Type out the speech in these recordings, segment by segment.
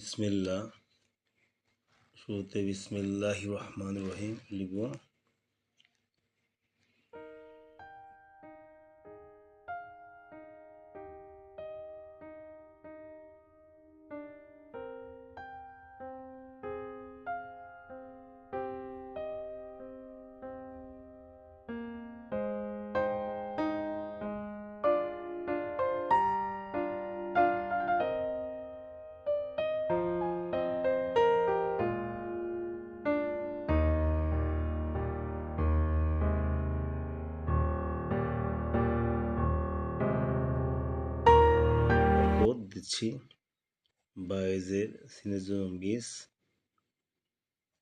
বিসমিল্লা শুরুতে বিসমিল্লাহ রহমান রহিম লিখব। দিচ্ছি বাইজের সিনের জন্য বিশ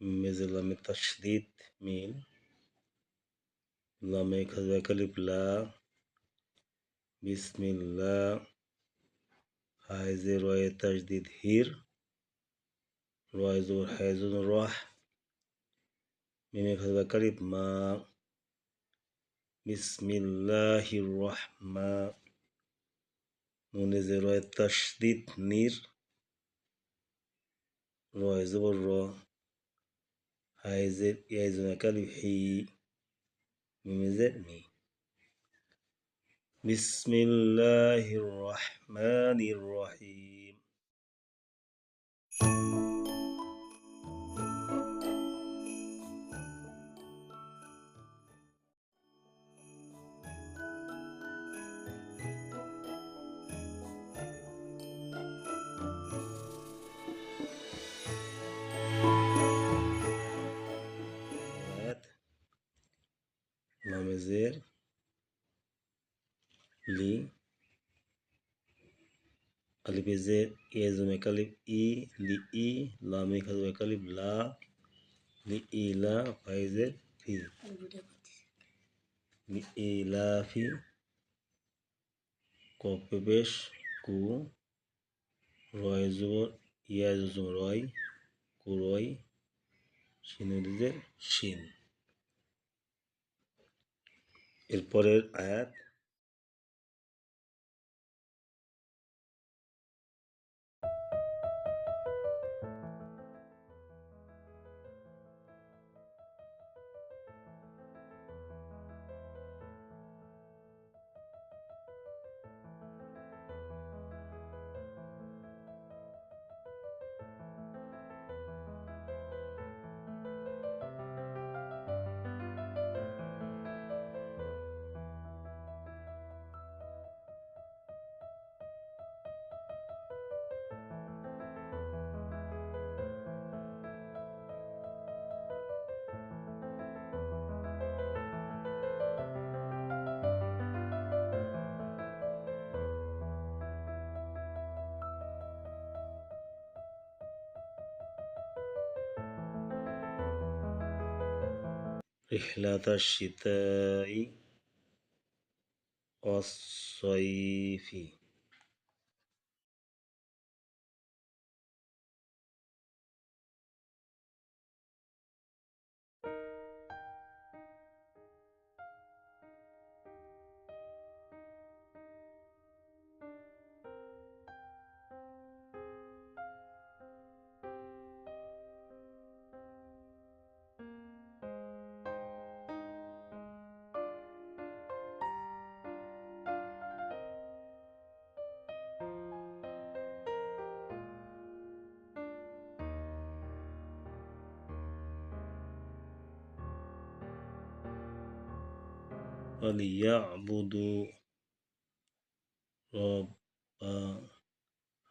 মেজে লামে তাসদিদ মিল লামে খাজা কালিফ লা বিসমিল্লা হাইজে রয়ে তাজদিদ হির রয় জোর হাইজুন রহ মিমে খাজা কালিফ মা বিসমিল্লাহির রহমা নুনে যে রয় তাসদিদ নির রয় জবর র হাইজের ইয়াইজুন কালিফ হি মিমে যে মি বিসমিল্লাহির রহমানির রহিম লামেজের লি আলিফেজের ইয়েজমে কালিফ ই লি ই লামে খাজমে কালিফ লা লি ই লা ফাইজের ফি লি ই লা ফি কপে বেশ কু রয় জবর ইয়া জুজুম রয় কুরয় সিনুরিজের শিন এরপরের আয়াত رحلة الشتاء والصيف. وليعبدوا رب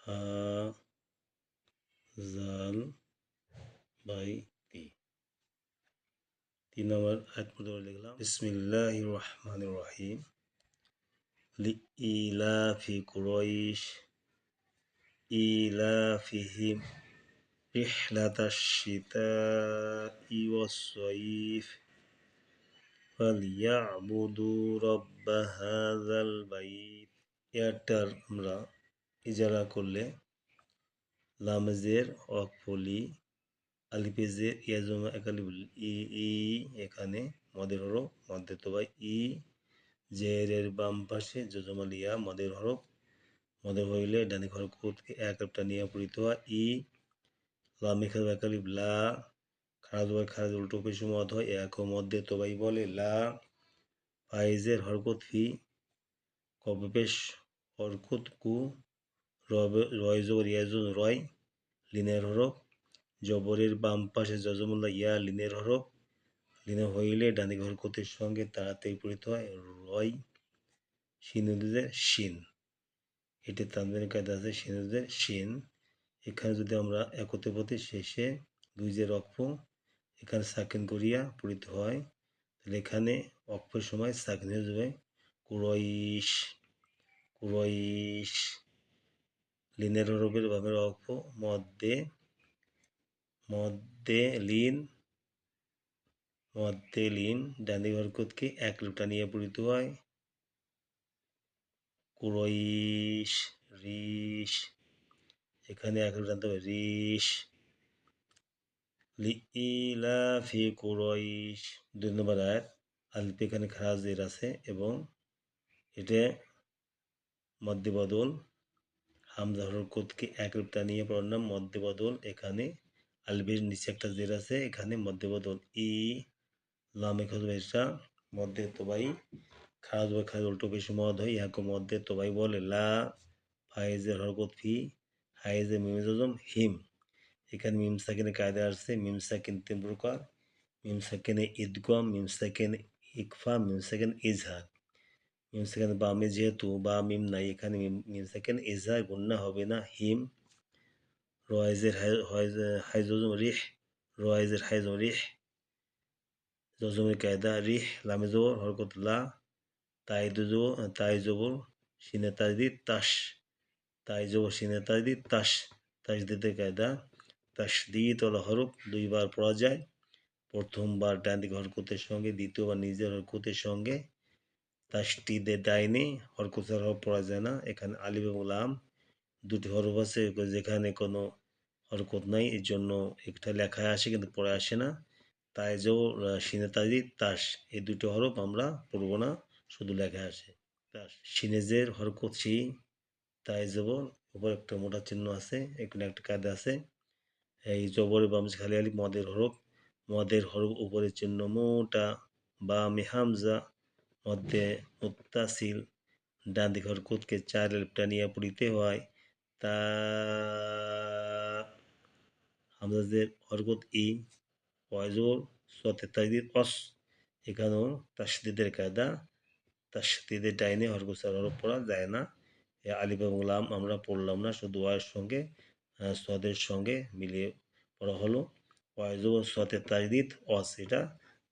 هذا البيت তিন নম্বর আয়াত পর্যন্ত লিখলাম বিসমিল্লাহ রহমান রহিম লিইলাফি কুরাইশ ইলাফিহিম رحلة الشتاء والصيف ফালিয়াবুদু আমরা ইজারা করলে লামেজের অকফলি আলিপেজের ইয়াজমা একালিবুল, ই ই এখানে মদের হরফ মধ্যে তো ভাই ই, জেরের বাম পাশে যজমাল ইয়া মদের হরফ, মদের হইলে ডানি হরফ এক একটা নিয়ে পড়িত হয়, ই লামিখা একালিব, লা খারাজ হয় খারাজ উল্টো পেশ মদ হয় এক মধ্যে তোবাই বলে, লা ফাইজের হরকত ফি কবে পেশ হরকত কু রয় জবর ইয়াজুন রয়, লিনের হরফ জবরের বাম পাশে যজমুল্লা ইয়া লিনের হরফ লিনে হইলে ডানি হরকতের সঙ্গে তাড়াতাড়ি পড়িতে হয়, রয় শিনুদের শিন। এটি তানবিনের কায়দা আছে শিনুদের শিন। এখানে যদি আমরা একতে পথে শেষে দুই যে রক্ষ এখানে সাকিন করিয়া পড়িতে হয়। তাহলে এখানে অক্ষের সময় সাকিন হয়ে যাবে কুরইশ কুরইশ, লিনের হরফের ভাবের অক্ষ মধ্যে মধ্যে লিন মধ্যে লিন ডান্দি হরকতকে এক লোটা নিয়ে পড়িতে হয়। কুরইশ, রিশ, এখানে এক লোটা হবে, রিশ। লিইলাফি কুরইশ। দুই নম্বর আয়াত। আলপি এখানে খারাজের আছে এবং এটা মধ্যে বদল হামজা হরকতকে এক রূপটা নিয়ে পড়ার নাম মধ্যে বদল এখানে আলবির নিচে একটা জের আছে, এখানে মধ্যে বদল ই, লামে খজব এটা মধ্যে তোবাই, খারাজ বা খারাজ উল্টো বেশি মদ হয়, ইহাকে মধ্যে তোবাই বলে। লা ফাইজের হরকত ফি হাইজে মিমজম হিম। এখানে মিম সাকিনে কায়দা আসছে, মিম সাকিন তিন প্রকার মিম সাকিনে ঈদগম মিম সাকিন ইকফা, মিম সাকিন ইজহার মিম সাকিন বামে যেহেতু, বা মিম নাই, এখানে মিম মিম সাকিন ইজহার গুন্না হবে না, হিম রয়েজের হাইজম রিহ রয়েজের হাইজম রিহ, জজমের কায়দা রিহ, লামে জবর, হরকত লা, তাই জবর তাই জবর, সিনে তাজদিদ, তাস, তাই জবর, সিনে তাজদিদ, তাস, তাজদিদের কায়দা। তাসদিদ ওলা হরফ দুইবার পড়া যায়। প্রথমবার ডান দিকে হরকতের সঙ্গে, দ্বিতীয়বার নিজের হরকতের সঙ্গে। তাসটিদের ডাইনে হরকতের হরফ পড়া যায় না। এখানে আলিফ এবং লাম দুটি হরফ আছে, যেখানে কোনো হরকত নাই। এর জন্য একটা লেখায় আসে কিন্তু পড়ে আসে না। তাই যে সিনে তাজি তাস, এই দুটো হরফ আমরা পড়ব না, শুধু লেখায় আসে। তাস, সিনেজের হরকত সি তাই যাব উপর একটা মোটা চিহ্ন আছে, এখানে একটা কায়দা আছে। এই জবরে বাম খালি আলি মদের হরফ মদের হরফ উপরের চিহ্ন মোটা বা মেহামজা মধ্যে মুত্তাসিল ডান দিকে হরকতকে চার লেপটা নিয়ে পড়িতে হয়, তা হামজাদের হরকত ই ওয়াজর সতে তাজদিদ অস, এখানেও তাসদিদের কায়দা তাসদিদের ডাইনে হরকত হরফ পড়া যায় না আলিফ এবং লাম আমরা পড়লাম না, শুধু ওয়ের সঙ্গে সদের সঙ্গে মিলিয়ে পড়া হলো। ওয়াজর সতে তাজদিদ, অস এটা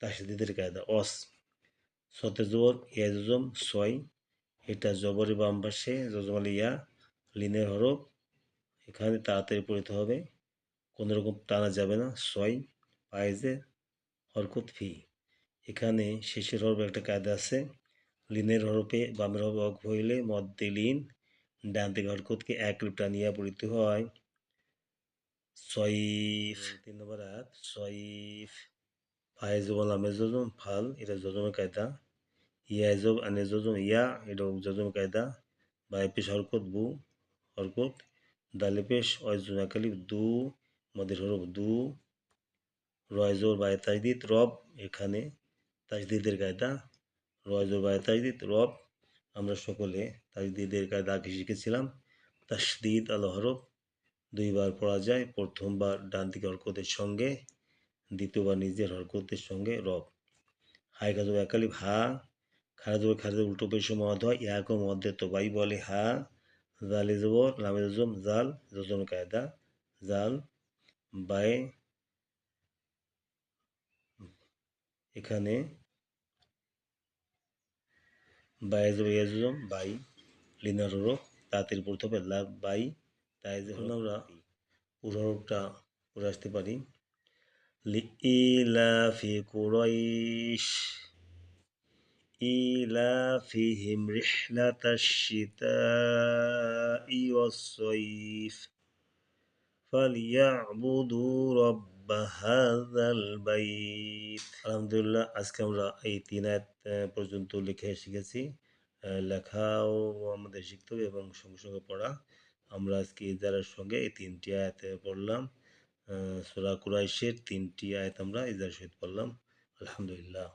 তাসদিদের কায়দা, অস। সতে জবর ইয়াজম ছয় এটা জবরে বাম পাশে জজমাল ইয়া লিনের হরফ। এখানে তাড়াতাড়ি পড়িতে হবে। কোনো রকম টানা যাবে না ছয় পায়েজে হরকত ফি। এখানে শেষের হরফে একটা কায়দা আছে। লিনের হরফে বামের হরফে হইলে মধ্যে লিন ডান থেকে হরকতকে এক রূপ টানিয়া পড়িতে হয়। সইফ তিন নম্বর আয়াত সইফ ফায়েজ বলামে যজম ফাল, এটা যজমের কায়দা। ইয়া জব আনে যজম ইয়া, এটা যজমের কায়দা। বাই পেশ হরকত, বু, হরকত। দালে পেশ অয়জুন আকালিফ দু, মদের হরফ, দু। রয়জোর বাই তাজদিদ, রব, এখানে তাজদিদের কায়দা। রয়জোর বাই তাজদিদ, রব। আমরা সকলে তাজদিদের কায়দা আগে শিখেছিলাম। তাসদিদ আল হরফ দুইবার পড়া যায়। প্রথমবার ডান দিকে হরকতের সঙ্গে, দ্বিতীয়বার নিজের হরকতের সঙ্গে রব। হাই কাজ একালিফ হা খারাজ খারাজ উল্টো পেশ মদ হয়। ইয়াকে মধ্যে তো বাই বলে, হা। জালে জবর লামে জম জাল, জজম কায়দা, জাল বাই এখানে বাই। লিনার হরফ, তাঁতের পড়তে হবে লাভ, বাই। তাই যখন আমরা পুরো হরফটা পড়ে আসতে পারি লিইলাফি কুরাইশ إيلافهم رحلة الشتاء والصيف فليعبدوا رب هذا البيت আলহামদুলিল্লাহ আজকে আমরা এই তিন আয়াত পর্যন্ত লিখে শিখেছি আহ, লেখাও আমাদের শিখতে হবে এবং সঙ্গে সঙ্গে পড়া আমরা আজকে ইজারার সঙ্গে এই তিনটি আয়াতে পড়লাম। সোরা কুরাইশের তিনটি আয়াত আমরা ইজার সহিত পড়লাম। আলহামদুলিল্লাহ।